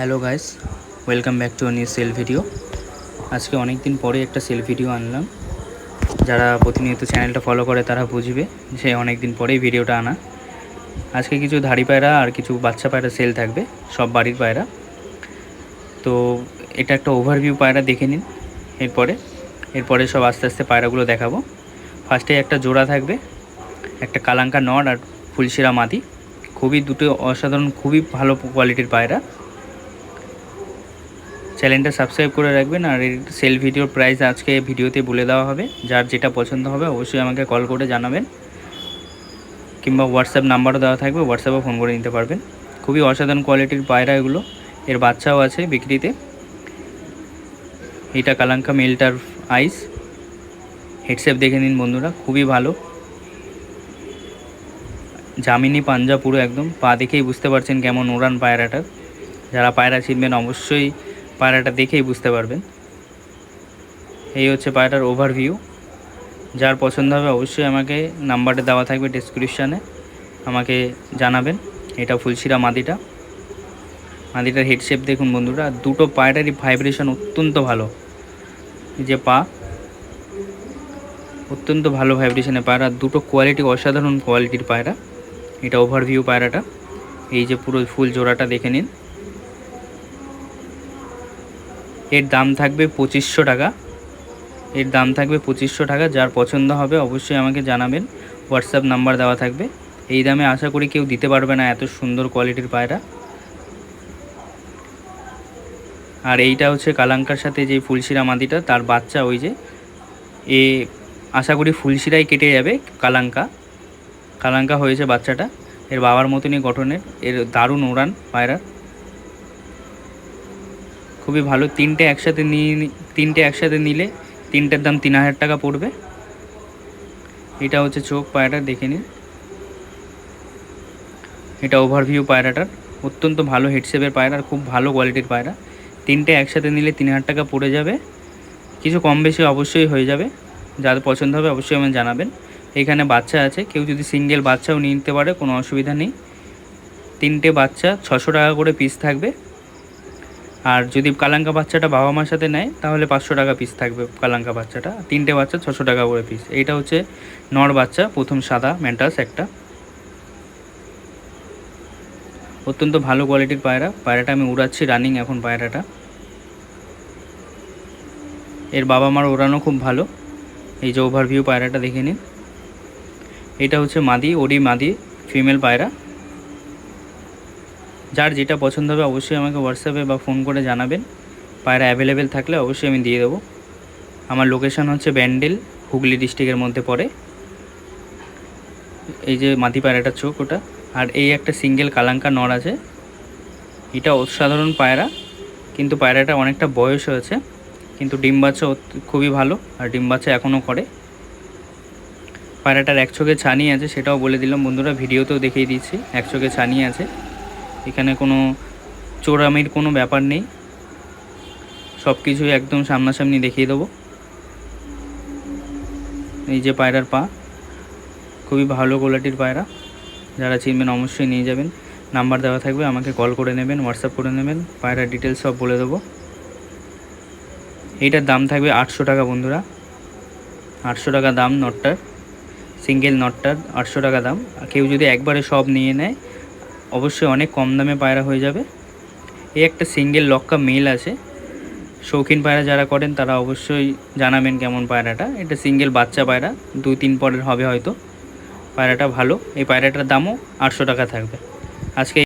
Hello guys, welcome back to new sale video. আজকে অনেক দিন পরে একটা সেল ভিডিও আনলাম। যারা প্রতিনিয়ত চ্যানেলটা ফলো করে তারা বুঝবে যে অনেক দিন পরেই ভিডিওটা আনা। আজকে কিছু ধাড়ি পায়রা আর কিছু বাচ্চা পায়রা সেল থাকবে, সব বাড়ির পায়রা। তো এটা একটা ওভারভিউ পায়রা দেখে নিন এরপরে। এরপরে সব আস্তে আস্তে পায়রাগুলো দেখাবো। ফার্স্টে একটা জোড়া থাকবে, একটা কালাঙ্কা নট আর ফুলশিরা মাদি। খুবই দুটো অসাধারণ, খুবই ভালো কোয়ালিটির পায়রা। চ্যানেলটা সাবস্ক্রাইব করে রাখবেন আর এর সেল ভিডিওর প্রাইস আজকে ভিডিওতে বলে দেওয়া হবে। যার যেটা পছন্দ হবে অবশ্যই আমাকে কল করে জানাবেন কিংবা হোয়াটসঅ্যাপ নাম্বারও দেওয়া থাকবে হোয়াটসঅ্যাপে ফোন করে নিতে পারবেন। খুবই অসাধারণ কোয়ালিটির পায়রা এগুলো। এর বাচ্চাও আছে বিক্রিতে। এটা কালাঙ্কা মেলটার আইস হেডসেপ দেখে নিন বন্ধুরা, খুবই ভালো। জামিনি পাঞ্জা পুরো একদম। পা দেখেই বুঝতে পারছেন কেমন উড়ান পায়রাটার। যারা পায়রা চিনবেন অবশ্যই পায়রাটা দেখেই বুঝতে পারবেন। এই হচ্ছে পায়রাটার ওভারভিউ যার পছন্দ হবে অবশ্যই আমাকে নাম্বারটা দেওয়া থাকবে ডিসক্রিপশানে আমাকে জানাবেন। এটা ফুলশিরা মাদিটা। মাদিটার হেডশেপ দেখুন বন্ধুরা। দুটো পায়রারই ভাইব্রেশন অত্যন্ত ভালো। যে পা, অত্যন্ত ভালো ভাইব্রেশনে পায়রা। দুটো কোয়ালিটি অসাধারণ কোয়ালিটির পায়রা। এটা ওভারভিউ পায়রাটা। এই যে পুরো ফুল জোড়াটা দেখে নিন। এর দাম থাকবে পঁচিশশো টাকা। এর দাম থাকবে পঁচিশশো টাকা, যার পছন্দ হবে অবশ্যই আমাকে জানাবেন। হোয়াটসঅ্যাপ নাম্বার দেওয়া থাকবে। এই দামে আশা করি কেউ দিতে পারবে না এত সুন্দর কোয়ালিটির পায়রা। আর এইটা হচ্ছে কালাঙ্কার সাথে যে ফুলশিরা মাদিটা তার বাচ্চা ওই যে। এ, আশা করি ফুলশিরাই কেটে যাবে কালাঙ্কা। কালাঙ্কা হয়েছে বাচ্চাটা। এর বাবার মতনই গঠনের। এর দারুণ উড়ান পায়রা। খুবই ভালো। তিনটে একসাথে নিয়ে তিনটে একসাথে নিলে তিনটের দাম তিন হাজার টাকা পড়বে। এটা হচ্ছে চোখ পায়রাটা, দেখে নিন। এটা ওভারভিউ পায়রাটার। অত্যন্ত ভালো হেডসেপের পায়রা আর খুব ভালো কোয়ালিটির পায়রা। তিনটে একসাথে নিলে তিন হাজার টাকা পড়ে যাবে। কিছু কম বেশি অবশ্যই হয়ে যাবে। যাদের পছন্দ হবে অবশ্যই আমাকে জানাবেন। এখানে বাচ্চা আছে। কেউ যদি সিঙ্গেল বাচ্চাও নিতে পারে, কোনো অসুবিধা নেই। তিনটে বাচ্চা ছশো টাকা করে পিস থাকবে। আর যদি কালাঙ্কা বাচ্চাটা বাবা মার সাথে নেয়, তাহলে পাঁচশো টাকা পিস থাকবে কালাঙ্কা বাচ্চাটা। তিনটে বাচ্চা, ছশো টাকা করে পিস এইটা হচ্ছে নর বাচ্চা, প্রথম সাদা, ম্যান্টাস একটা। অত্যন্ত ভালো কোয়ালিটির পায়রা। পায়রাটা আমি উড়াচ্ছি রানিং এখন পায়রাটা। এর বাবা মার ওড়ানো খুব ভালো। এই যে ওভারভিউ পায়রাটা দেখে নিন। এটা হচ্ছে মাদি ওডি মাদি ফিমেল পায়রা। যার যেটা পছন্দ হবে অবশ্যই আমাকে হোয়াটসঅ্যাপে বা ফোন করে জানাবেন। পায়রা অ্যাভেলেবেল থাকলে অবশ্যই আমি দিয়ে দেবো। আমার লোকেশান হচ্ছে ব্যান্ডেল, হুগলি ডিস্ট্রিক্টের মধ্যে পড়ে। এই যে মাদি পায়রাটার চোখ ওটা। আর এই একটা সিঙ্গেল কালাঙ্কা নর আছে। এটা অসাধারণ পায়রা। কিন্তু পায়রাটা অনেকটা বয়স হয়েছে। কিন্তু ডিম বাচ্চা খুবই ভালো। আর ডিম বাচ্চা এখনও করে। পায়রাটার এক চোখে ছানি আছে, সেটাও বলে দিলাম। বন্ধুরা, ভিডিওতেও দেখিয়ে দিচ্ছি। এক চোখে ছানি আছে। এখানে কোনো চোরামির কোনো ব্যাপার নেই। সব কিছুই একদম সামনাসামনি দেখিয়ে দেবো। এই যে পায়রার পা, খুবই ভালো কোয়ালিটির পায়রা। যারা চিনবেন অবশ্যই নিয়ে যাবেন। নাম্বার দেওয়া থাকবে, আমাকে কল করে নেবেন, হোয়াটসঅ্যাপ করে নেবেন পায়রার ডিটেলস সব বলে দেবো। এইটার দাম থাকবে আটশো টাকা বন্ধুরা। আটশো টাকা দাম নটটার, সিঙ্গেল নটটার আটশো টাকা দাম। আর কেউ যদি একবারে সব নিয়ে নেয় অবশ্যই অনেক কম দামে পায়রা হয়ে যাবে। এই একটা সিঙ্গেল লক্কা মেল আছে। শৌখিন পায়রা যারা করেন, তারা অবশ্যই জানাবেন কেমন পায়রাটা। এটা সিঙ্গেল বাচ্চা পায়রা, দুই তিন পরের হবে হয়তো। পায়রাটা ভালো। এই পায়রাটার দামও আটশো টাকা থাকবে। আজকে